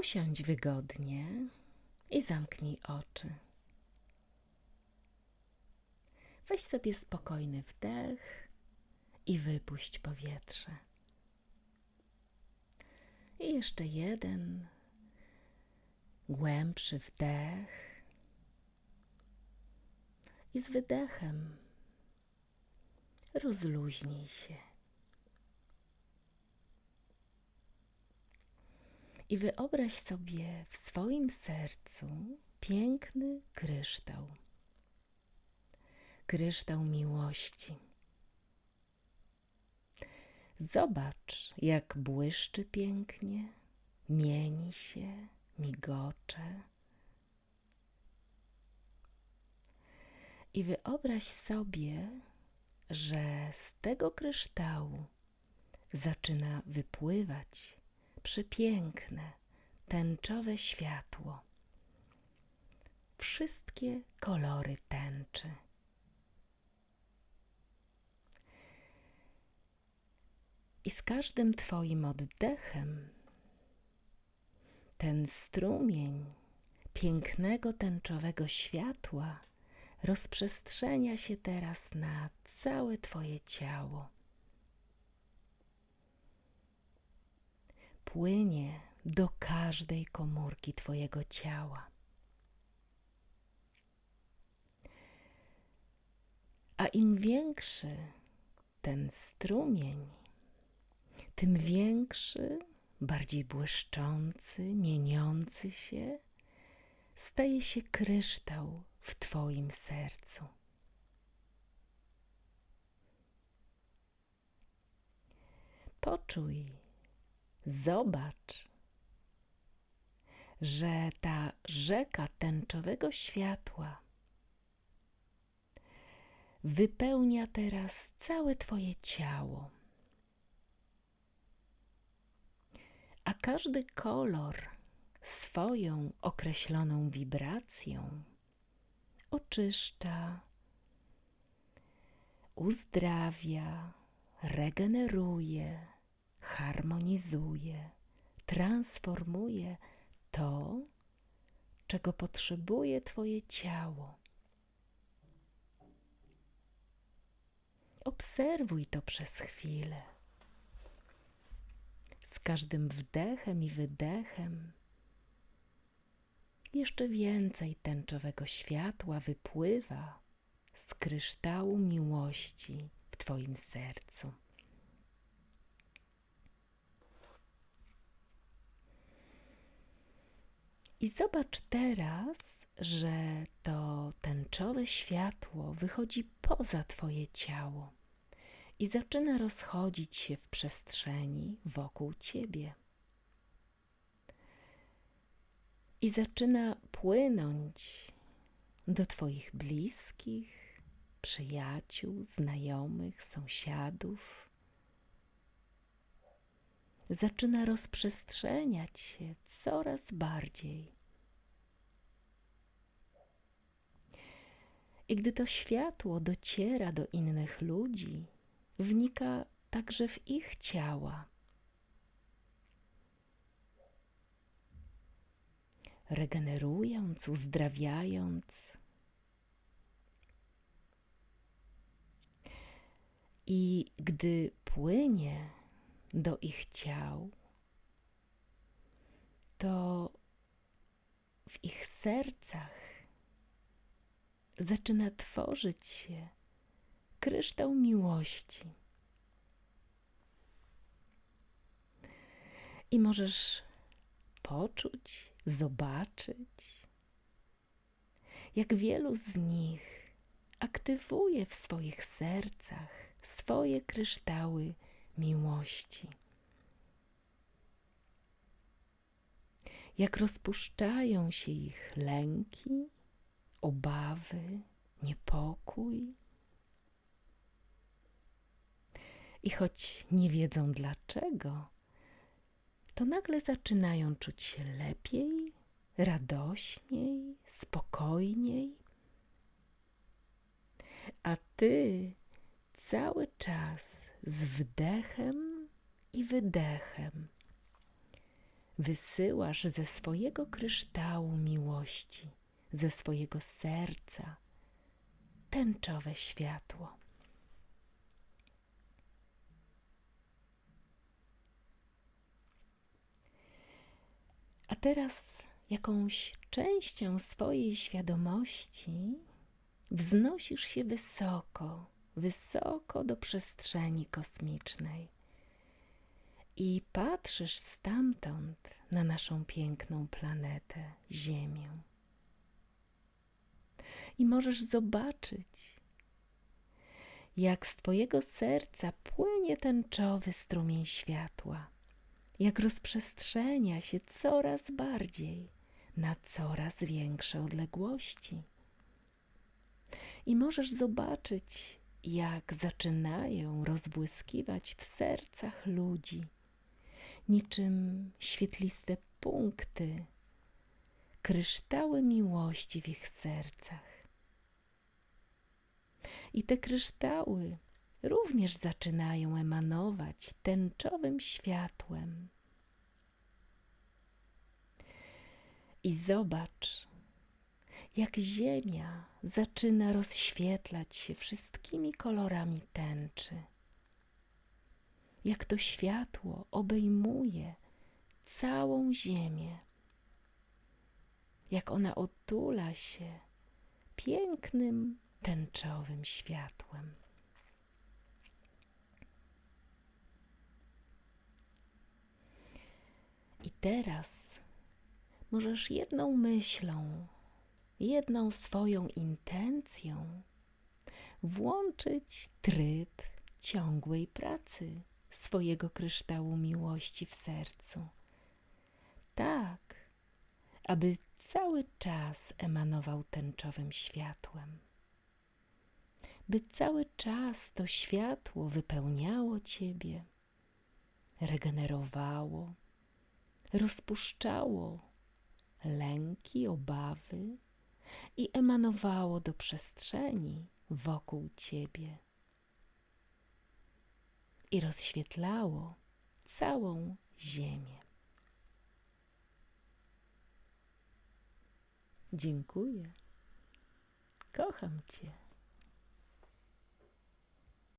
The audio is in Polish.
Usiądź wygodnie i zamknij oczy. Weź sobie spokojny wdech i wypuść powietrze. I jeszcze jeden głębszy wdech i z wydechem rozluźnij się. I wyobraź sobie w swoim sercu piękny kryształ. Kryształ miłości. Zobacz, jak błyszczy pięknie, mieni się, migocze. I wyobraź sobie, że z tego kryształu zaczyna wypływać przepiękne, tęczowe światło. Wszystkie kolory tęczy. I z każdym Twoim oddechem ten strumień pięknego tęczowego światła rozprzestrzenia się teraz na całe Twoje ciało. Płynie do każdej komórki Twojego ciała. A im większy ten strumień, tym większy, bardziej błyszczący, mieniący się, staje się kryształ w Twoim sercu. Poczuj, zobacz, że ta rzeka tęczowego światła wypełnia teraz całe Twoje ciało. A każdy kolor swoją określoną wibracją oczyszcza, uzdrawia, regeneruje, harmonizuje, transformuje to, czego potrzebuje Twoje ciało. Obserwuj to przez chwilę. Z każdym wdechem i wydechem jeszcze więcej tęczowego światła wypływa z kryształu miłości w Twoim sercu. I zobacz teraz, że to tęczowe światło wychodzi poza Twoje ciało i zaczyna rozchodzić się w przestrzeni wokół Ciebie. I zaczyna płynąć do Twoich bliskich, przyjaciół, znajomych, sąsiadów. Zaczyna rozprzestrzeniać się coraz bardziej. I gdy to światło dociera do innych ludzi, wnika także w ich ciała. Regenerując, uzdrawiając. I gdy płynie do ich ciał, to w ich sercach zaczyna tworzyć się kryształ miłości. I możesz poczuć, zobaczyć, jak wielu z nich aktywuje w swoich sercach swoje kryształy miłości. Jak rozpuszczają się ich lęki, obawy, niepokój, i choć nie wiedzą dlaczego, to nagle zaczynają czuć się lepiej, radośniej, spokojniej. A ty cały czas z wdechem i wydechem wysyłasz ze swojego kryształu miłości, ze swojego serca tęczowe światło. A teraz jakąś częścią swojej świadomości wznosisz się wysoko, wysoko do przestrzeni kosmicznej i patrzysz stamtąd na naszą piękną planetę Ziemię. I możesz zobaczyć, jak z Twojego serca płynie tęczowy strumień światła, jak rozprzestrzenia się coraz bardziej na coraz większe odległości. I możesz zobaczyć, jak zaczynają rozbłyskiwać w sercach ludzi niczym świetliste punkty, kryształy miłości w ich sercach. I te kryształy również zaczynają emanować tęczowym światłem. I zobacz, jak ziemia zaczyna rozświetlać się wszystkimi kolorami tęczy jak to światło obejmuje całą ziemię, jak ona otula się pięknym, tęczowym światłem. I teraz możesz jedną myślą, jedną swoją intencją włączyć tryb ciągłej pracy swojego kryształu miłości w sercu. Tak, aby cały czas emanował tęczowym światłem. By cały czas to światło wypełniało Ciebie, regenerowało, rozpuszczało lęki, obawy i emanowało do przestrzeni wokół Ciebie i rozświetlało całą ziemię. Dziękuję. Kocham Cię.